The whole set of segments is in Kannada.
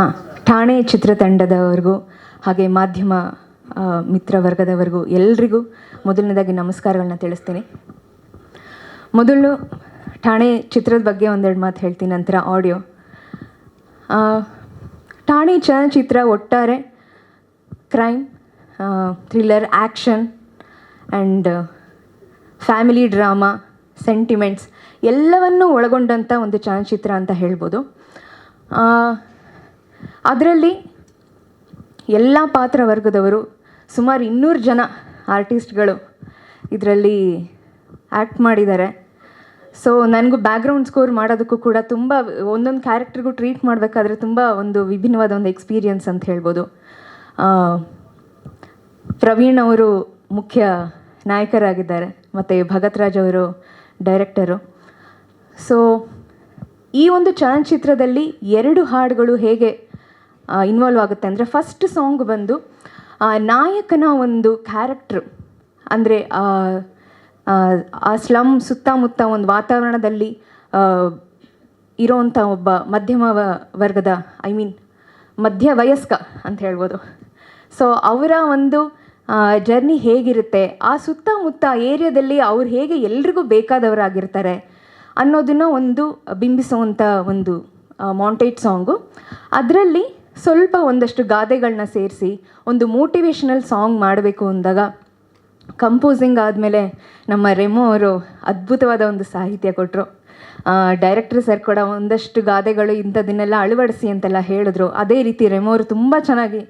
ಹಾಂ ಠಾಣೆ ಚಿತ್ರತಂಡದವರೆಗೂ, ಹಾಗೆ ಮಾಧ್ಯಮ ಮಿತ್ರ ವರ್ಗದವರೆಗೂ ಎಲ್ರಿಗೂ ಮೊದಲನೇದಾಗಿ ನಮಸ್ಕಾರಗಳನ್ನ ತಿಳಿಸ್ತೀನಿ. ಮೊದಲು ಠಾಣೆ ಚಿತ್ರದ ಬಗ್ಗೆ ಒಂದೆರಡು ಮಾತು ಹೇಳ್ತೀನಿ ನಂತರ ಆಡಿಯೋ ಠಾಣೆ ಚಲನಚಿತ್ರ ಒಟ್ಟಾರೆ crime thriller action and family drama sentiments ಎಲ್ಲವನ್ನೂ ಒಳಗೊಂಡಂಥ ಒಂದು ಚಲನಚಿತ್ರ ಅಂತ ಹೇಳ್ಬೋದು. ಅದರಲ್ಲಿ ಎಲ್ಲ ಪಾತ್ರ ವರ್ಗದವರು ಸುಮಾರು ಇನ್ನೂರು ಜನ ಆರ್ಟಿಸ್ಟ್ಗಳು ಇದರಲ್ಲಿ ಆ್ಯಕ್ಟ್ ಮಾಡಿದ್ದಾರೆ. ಸೊ ನನಗೂ ಬ್ಯಾಕ್ಗ್ರೌಂಡ್ ಸ್ಕೋರ್ ಮಾಡೋದಕ್ಕೂ ಕೂಡ ತುಂಬ ಒಂದೊಂದು ಕ್ಯಾರೆಕ್ಟರ್ಗೂ ಟ್ರೀಟ್ ಮಾಡಬೇಕಾದ್ರೆ ತುಂಬ ಒಂದು ವಿಭಿನ್ನವಾದ ಒಂದು ಎಕ್ಸ್ಪೀರಿಯನ್ಸ್ ಅಂತ ಹೇಳ್ಬೋದು. ಪ್ರವೀಣ್ ಅವರು ಮುಖ್ಯ ನಾಯಕರಾಗಿದ್ದಾರೆ ಮತ್ತು ಭಗತ್ ರಾಜ್ ಅವರು ಡೈರೆಕ್ಟರು ಸೊ ಈ ಒಂದು ಚಲನಚಿತ್ರದಲ್ಲಿ ಎರಡು ಹಾಡುಗಳು ಹೇಗೆ ಇನ್ವಾಲ್ವ್ ಆಗುತ್ತೆ. ಅಂದರೆ ಫಸ್ಟ್ ಸಾಂಗ್ ಬಂದು ನಾಯಕನ ಒಂದು ಕ್ಯಾರೆಕ್ಟ್ರ್ ಅಂದರೆ, ಆ ಸ್ಲಮ್ ಸುತ್ತಮುತ್ತ ಒಂದು ವಾತಾವರಣದಲ್ಲಿ ಇರೋವಂಥ ಒಬ್ಬ ಮಧ್ಯಮ ವರ್ಗದ ಐ ಮೀನ್ ಮಧ್ಯ ವಯಸ್ಕ ಅಂತ ಹೇಳ್ಬೋದು. ಸೊ ಅವರ ಒಂದು ಜರ್ನಿ ಹೇಗಿರುತ್ತೆ? ಆ ಸುತ್ತಮುತ್ತ ಏರಿಯಾದಲ್ಲಿ ಅವ್ರು ಹೇಗೆ ಎಲ್ರಿಗೂ ಬೇಕಾದವರಾಗಿರ್ತಾರೆ ಅನ್ನೋದನ್ನು ಒಂದು ಬಿಂಬಿಸುವಂಥ ಒಂದು ಮಾಂಟೇಜ್ ಸಾಂಗು ಅದರಲ್ಲಿ ಸ್ವಲ್ಪ ಒಂದಷ್ಟು ಗಾದೆಗಳನ್ನ ಸೇರಿಸಿ ಒಂದು ಮೋಟಿವೇಶನಲ್ ಸಾಂಗ್ ಮಾಡಬೇಕು ಅಂದಾಗ ಕಂಪೋಸಿಂಗ್ ಆದಮೇಲೆ ನಮ್ಮ ರೆಮೋ ಅವರು ಅದ್ಭುತವಾದ ಒಂದು ಸಾಹಿತ್ಯ ಕೊಟ್ಟರು ಡೈರೆಕ್ಟರ್ ಸರ್ ಕೂಡ ಒಂದಷ್ಟು ಗಾದೆಗಳು ಇಂಥದನ್ನೆಲ್ಲ ಅಳವಡಿಸಿ ಅಂತೆಲ್ಲ ಹೇಳಿದ್ರು. ಅದೇ ರೀತಿ ರೆಮೋ ಅವರು ತುಂಬ ಚೆನ್ನಾಗಿ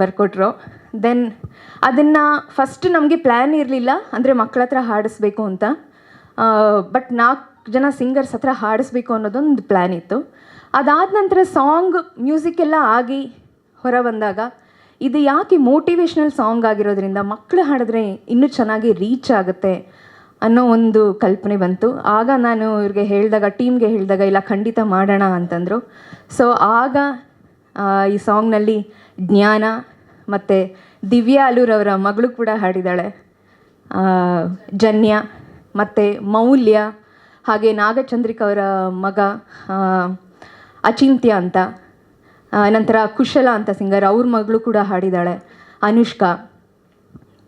ಬರ್ಕೊಟ್ರು. ದೆನ್ ಅದನ್ನು ಫಸ್ಟ್ ನಮಗೆ ಪ್ಲ್ಯಾನ್ ಇರಲಿಲ್ಲ, ಅಂದರೆ ಮಕ್ಕಳ ಹತ್ರ ಹಾಡಿಸ್ಬೇಕು ಅಂತ. ಬಟ್ ನಾಲ್ಕು ಜನ ಸಿಂಗರ್ಸ್ ಹತ್ರ ಹಾಡಿಸ್ಬೇಕು ಅನ್ನೋದೊಂದು ಪ್ಲ್ಯಾನ್ ಇತ್ತು. ಅದಾದ ನಂತರ ಸಾಂಗ್ ಮ್ಯೂಸಿಕ್ ಎಲ್ಲ ಆಗಿ ಹೊರ ಬಂದಾಗ ಇದು ಯಾಕೆ ಮೋಟಿವೇಶ್ನಲ್ ಸಾಂಗ್ ಆಗಿರೋದ್ರಿಂದ ಮಕ್ಕಳು ಹಾಡಿದ್ರೆ ಇನ್ನೂ ಚೆನ್ನಾಗಿ ರೀಚ್ ಆಗುತ್ತೆ ಅನ್ನೋ ಒಂದು ಕಲ್ಪನೆ ಬಂತು. ಆಗ ನಾನು ಇವ್ರಿಗೆ ಹೇಳಿದಾಗ, ಟೀಮ್ಗೆ ಹೇಳಿದಾಗ, ಇಲ್ಲ, ಖಂಡಿತ ಮಾಡೋಣ ಅಂತಂದರು. ಸೊ ಆಗ ಈ ಸಾಂಗ್ನಲ್ಲಿ ಜ್ಞಾನ ಮತ್ತು ದಿವ್ಯಾ ಅಲೂರವರ ಮಗಳು ಕೂಡ ಹಾಡಿದ್ದಾಳೆ. ಜನ್ಯ ಮತ್ತು ಮೌಲ್ಯ ಹಾಗೆ ನಾಗಚಂದ್ರಿಕ ಅವರ ಮಗ ಅಚಿಂತ್ಯ ಅಂತ ನಂತರ ಕುಶಲ ಅಂತ ಸಿಂಗರ್, ಅವ್ರ ಮಗಳು ಕೂಡ ಹಾಡಿದ್ದಾಳೆ, ಅನುಷ್ಕಾ.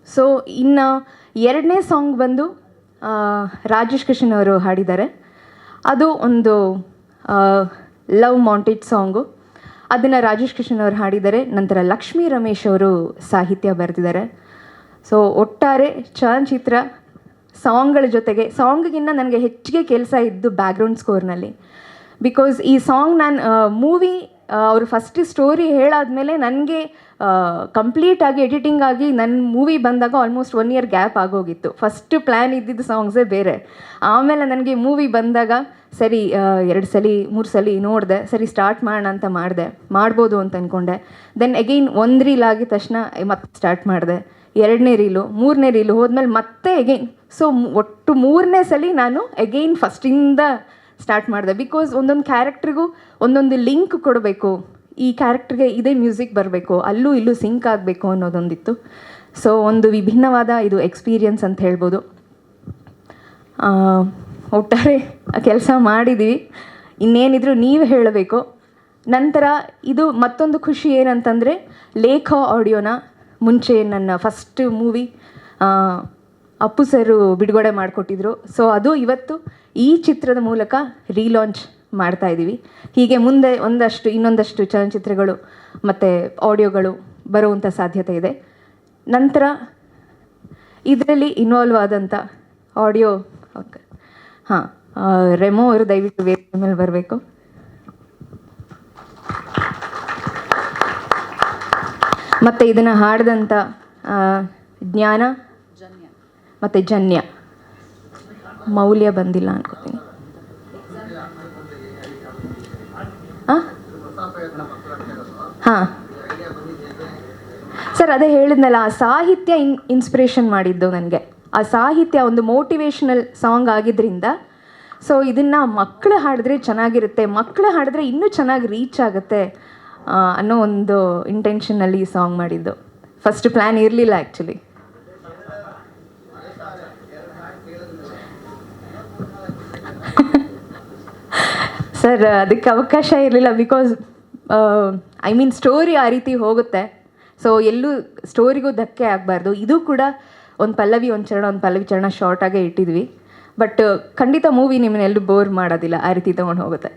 ಸೊ ಇನ್ನು ಎರಡನೇ ಸಾಂಗ್ ಬಂದು ರಾಜೇಶ್ ಕೃಷ್ಣ ಅವರು ಹಾಡಿದ್ದಾರೆ. ಅದು ಒಂದು ಲವ್ ಮಾಂಟೇಜ್ ಸಾಂಗು ಅದನ್ನು ರಾಜೇಶ್ ಕೃಷ್ಣ ಅವರು ಹಾಡಿದ್ದಾರೆ. ನಂತರ ಲಕ್ಷ್ಮೀ ರಮೇಶ್ ಅವರು ಸಾಹಿತ್ಯ ಬರೆದಿದ್ದಾರೆ. ಸೊ ಒಟ್ಟಾರೆ ಚಲನಚಿತ್ರ ಸಾಂಗ್ಗಳ ಜೊತೆಗೆ ಸಾಂಗಿಗಿನ್ನ ನನಗೆ ಹೆಚ್ಚಿಗೆ ಕೆಲಸ ಇದ್ದು ಬ್ಯಾಕ್ಗ್ರೌಂಡ್ ಸ್ಕೋರ್ನಲ್ಲಿ ಬಿಕಾಸ್ ಈ ಸಾಂಗ್ ನಾನು ಮೂವಿ ಅವರು ಫಸ್ಟ್ ಸ್ಟೋರಿ ಹೇಳಾದಮೇಲೆ ನನಗೆ ಕಂಪ್ಲೀಟ್ ಆಗಿ ಎಡಿಟಿಂಗ್ ಆಗಿ ನನ್ನ ಮೂವಿ ಬಂದಾಗ ಆಲ್ಮೋಸ್ಟ್ ಒನ್ ಇಯರ್ ಗ್ಯಾಪ್ ಆಗೋಗಿತ್ತು. ಫಸ್ಟ್ ಪ್ಲ್ಯಾನ್ ಇದ್ದಿದ್ದು ಸಾಂಗ್ಸೇ ಬೇರೆ. ಆಮೇಲೆ ನನಗೆ ಮೂವಿ ಬಂದಾಗ, ಸರಿ ಎರಡು ಸಲ, ಮೂರು ಸಲ ನೋಡಿದೆ, ಸರಿ ಸ್ಟಾರ್ಟ್ ಮಾಡೋಣ ಅಂತ ಮಾಡಿದೆ. ಮಾಡ್ಬೋದು ಅಂತ ಅಂದ್ಕೊಂಡೆ ದೆನ್ ಅಗೈನ್ ಒಂದು ರೀಲ್ ಆಗಿದ ತಕ್ಷಣ ಮತ್ತೆ ಸ್ಟಾರ್ಟ್ ಮಾಡಿದೆ. ಎರಡನೇ ರೀಲು ಮೂರನೇ ರೀಲು ಹೋದ್ಮೇಲೆ ಮತ್ತೆ ಎಗೈನ್ ಸೊ ಒಟ್ಟು ಮೂರನೇ ಸಲ ನಾನು ಎಗೈನ್ ಫಸ್ಟಿಂದ ಸ್ಟಾರ್ಟ್ ಮಾಡಿದೆ. ಬಿಕಾಸ್ ಒಂದೊಂದು ಕ್ಯಾರೆಕ್ಟ್ರಿಗೂ ಒಂದೊಂದು ಲಿಂಕ್ ಕೊಡಬೇಕು. ಈ ಕ್ಯಾರೆಕ್ಟ್ರಿಗೆ ಇದೇ ಮ್ಯೂಸಿಕ್ ಬರಬೇಕು. ಅಲ್ಲೂ ಇಲ್ಲೂ ಸಿಂಕ್ ಆಗಬೇಕು ಅನ್ನೋದೊಂದಿತ್ತು. ಸೊ ಒಂದು ವಿಭಿನ್ನವಾದ ಇದು ಎಕ್ಸ್ಪೀರಿಯನ್ಸ್ ಅಂತ ಹೇಳ್ಬೋದು. ಒಟ್ಟಾರೆ ಕೆಲಸ ಮಾಡಿದ್ದೀವಿ ಇನ್ನೇನಿದ್ರು ನೀವು ಹೇಳಬೇಕು. ನಂತರ ಇದು ಮತ್ತೊಂದು ಖುಷಿ ಏನಂತಂದರೆ ಲೇಖ ಆಡಿಯೋನ ಮುಂಚೆ ನನ್ನ ಫಸ್ಟ್ ಮೂವಿ ಅಪ್ಪು ಸರು ಬಿಡುಗಡೆ ಮಾಡಿಕೊಟ್ಟಿದ್ರು. ಸೊ ಅದು ಇವತ್ತು ಈ ಚಿತ್ರದ ಮೂಲಕ ರೀಲಾಂಚ್ ಮಾಡ್ತಾ ಇದ್ದೀವಿ ಹೀಗೆ ಮುಂದೆ ಒಂದಷ್ಟು, ಇನ್ನೊಂದಷ್ಟು ಚಲನಚಿತ್ರಗಳು ಮತ್ತು ಆಡಿಯೋಗಳು ಬರುವಂಥ ಸಾಧ್ಯತೆ ಇದೆ. ನಂತರ ಇದರಲ್ಲಿ ಇನ್ವಾಲ್ವ್ ಆದಂಥ ಆಡಿಯೋ ಓಕೆ ಹಾಂ ರೆಮೋ ಅವರು ದಯವಿಟ್ಟು ವೇದಿಕೆ ಮೇಲೆ ಬರಬೇಕು. ಮತ್ತು ಇದನ್ನು ಹಾಡಿದಂಥ ಜ್ಞಾನ ಮತ್ತು ಜನ್ಯ. ಮೌಲ್ಯ ಬಂದಿಲ್ಲ ಅನ್ಕೋತೀನಿ. ಹಾಂ. ಸರ್, ಅದೇ ಹೇಳಿದ್ನಲ್ಲ, ಆ ಸಾಹಿತ್ಯ ಇನ್ ಇನ್ಸ್ಪಿರೇಷನ್ ಮಾಡಿದ್ದು ನನಗೆ. ಆ ಸಾಹಿತ್ಯ ಒಂದು ಮೋಟಿವೇಶ್ನಲ್ ಸಾಂಗ್ ಆಗಿದ್ದರಿಂದ ಸೊ ಇದನ್ನು ಮಕ್ಕಳು ಹಾಡಿದ್ರೆ ಚೆನ್ನಾಗಿರುತ್ತೆ ಮಕ್ಕಳು ಹಾಡಿದ್ರೆ ಇನ್ನೂ ಚೆನ್ನಾಗಿ ರೀಚ್ ಆಗುತ್ತೆ ಅನ್ನೋ ಒಂದು ಇಂಟೆನ್ಷನಲ್ಲಿ ಈ ಸಾಂಗ್ ಮಾಡಿದ್ದು. ಫಸ್ಟ್ ಪ್ಲ್ಯಾನ್ ಇರಲಿಲ್ಲ ಆ್ಯಕ್ಚುಲಿ ಸರ್, ಅದಕ್ಕೆ ಅವಕಾಶ ಇರಲಿಲ್ಲ ಬಿಕಾಸ್ ಐ ಮೀನ್ ಸ್ಟೋರಿ ಆ ರೀತಿ ಹೋಗುತ್ತೆ. ಸೊ ಎಲ್ಲೂ ಸ್ಟೋರಿಗೂ ಧಕ್ಕೆ ಆಗಬಾರ್ದು. ಇದು ಕೂಡ ಒಂದು ಪಲ್ಲವಿ, ಒಂದು ಚರಣ, ಒಂದು ಪಲ್ಲವಿ ಚರಣ ಶಾರ್ಟಾಗೇ ಇಟ್ಟಿದ್ವಿ. ಬಟ್ ಖಂಡಿತ ಮೂವಿ ನಿಮ್ಮನ್ನೆಲ್ಲೂ ಬೋರ್ ಮಾಡೋದಿಲ್ಲ. ಆ ರೀತಿ ತೊಗೊಂಡು ಹೋಗುತ್ತೆ.